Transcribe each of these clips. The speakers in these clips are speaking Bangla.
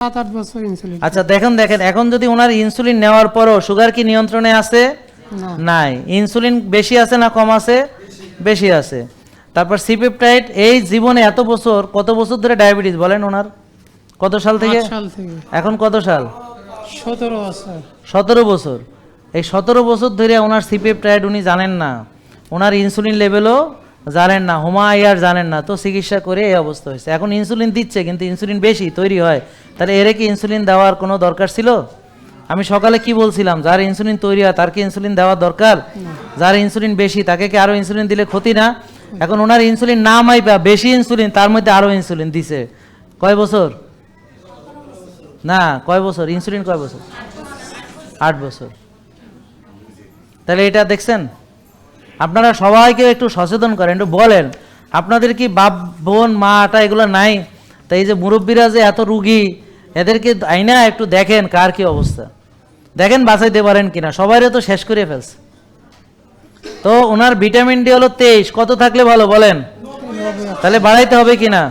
সাত আট বছর ইনসুলিন আচ্ছা দেখেন দেখেন এখন যদি ওনার ইনসুলিন নেওয়ার পরও সুগার কি নিয়ন্ত্রণে আছে? নাই। ইনসুলিন বেশি আছে না কম আছে? বেশি আছে। তারপর সিপেপটাইড এই জীবনে এত বছর কত বছর ধরে ডায়াবেটিস বলেন ওনার? কত সাল থেকে? এখন কত সাল? সতেরো বছর। সতেরো বছর। এই সতেরো বছর ধরে ওনার সিপেপটাইড উনি জানেন না। ওনার ইনসুলিন লেভেলও জানেন না হোমায়ার জানেন না, তো চিকিৎসা করে এই অবস্থা হয়েছে। এখন ইনসুলিন দিচ্ছে, কিন্তু ইনসুলিন বেশি তৈরি হয়। তাহলে এরে কি ইনসুলিন দেওয়ার কোনো দরকার ছিল? আমি সকালে কি বলছিলাম, যার ইনসুলিন তৈরি হয়, তার কি ইনসুলিন দেওয়ার দরকার? যার ইনসুলিন বেশি, তাকে কি আরও ইনসুলিন দিলে ক্ষতি না? এখন ওনার ইনসুলিন না মাইপা, বেশি ইনসুলিন, তার মধ্যে আরও ইনসুলিন দিছে। কয় বছর? না, কয় বছর? ইনসুলিন কয় বছর? আট বছর। তাহলে এটা দেখছেন? আপনারা সবাইকে একটু সচেতন করেন, একটু বলেন, আপনাদের কি বাপ, বোন, মা, আটা এগুলো নাই? তাই এই যে মুরব্বীরা যে এত রুগী, এদেরকে আইনা একটু দেখেন কার কি অবস্থা। দেখেন বাঁচাইতে পারেন কিনা, সবাইরে তো শেষ করে ফেলছে। তো ওনার ভিটামিন ডি হলো তেইশ, কত থাকলে ভালো বলেন? তাহলে বাড়াইতে হবে কিনা?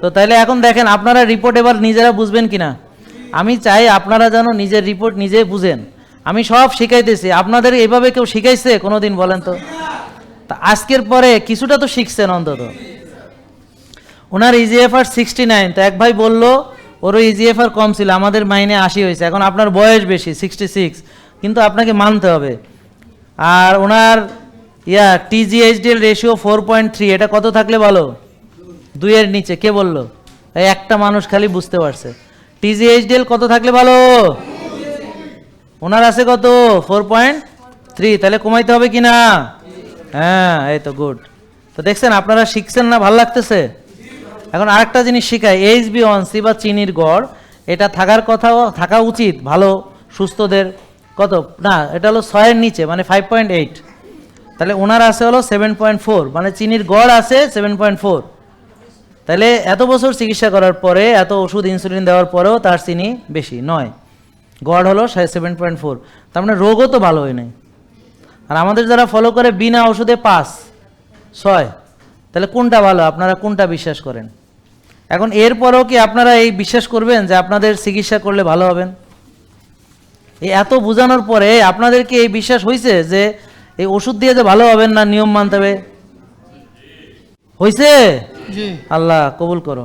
তো তাহলে এখন দেখেন আপনারা রিপোর্ট এবার নিজেরা বুঝবেন কিনা। আমি চাই আপনারা যেন নিজের রিপোর্ট নিজে বুঝেন। আমি সব শিখাইতেছি। আপনাদের এইভাবে কেউ শিখাইছে কোনোদিন বলেন তো? তা আজকের পরে কিছুটা তো শিখছেন অন্তত। ওনার ইজিএফআর সিক্সটি নাইন তো এক ভাই বলল, ওরও ইজিএফআর কম ছিল, আমাদের মাইনে আশি হয়েছে। এখন আপনার বয়স বেশি সিক্সটি সিক্স কিন্তু আপনাকে মানতে হবে। আর ওনার, yeah TGHDL ratio four point three এটা কত থাকলে ভালো দুইয়ের নিচে, কে বলল? একটা মানুষ খালি বুঝতে পারছে। টিজিএইচডিএল কত থাকলে ভালো ওনার আছে কত? ফোর পয়েন্ট থ্রি তাহলে কমাইতে হবে কি না হ্যাঁ এই তো গুড তো দেখছেন, আপনারা শিখছেন না, ভালো লাগতেছে? এখন আরেকটা জিনিস শিখাই। এইচ বি ওয়ান সি বা চিনির গড়, এটা থাকার কথাও, থাকা উচিত, ভালো, সুস্থদের। কত? না, এটা হলো ছয়ের নিচে মানে ফাইভ পয়েন্ট এইট তাহলে ওনার আছে হলো সেভেন পয়েন্ট ফোর মানে চিনির গড় আছে সেভেন পয়েন্ট ফোর তাহলে এত বছর চিকিৎসা করার পরে, এত ওষুধ ইনসুলিন দেওয়ার পরেও তার চিনি বেশি, নয়। গড় হলো সেভেন পয়েন্ট ফোর তার মানে রোগও তো ভালো হয় নাই। আর আমাদের যারা ফলো করে বিনা ওষুধে পাস ছয় তাহলে কোনটা ভালো? আপনারা কোনটা বিশ্বাস করেন? এখন এরপরেও কি আপনারা এই বিশ্বাস করবেন যে আপনাদের চিকিৎসা করলে ভালো হবেন? এই এত বোঝানোর পরে আপনাদের কি এই বিশ্বাস হয়েছে যে এই ওষুধ দিয়ে যে ভালো হবেন না নিয়ম মানতে হবে? হয়েছে আল্লাহ কবুল করো।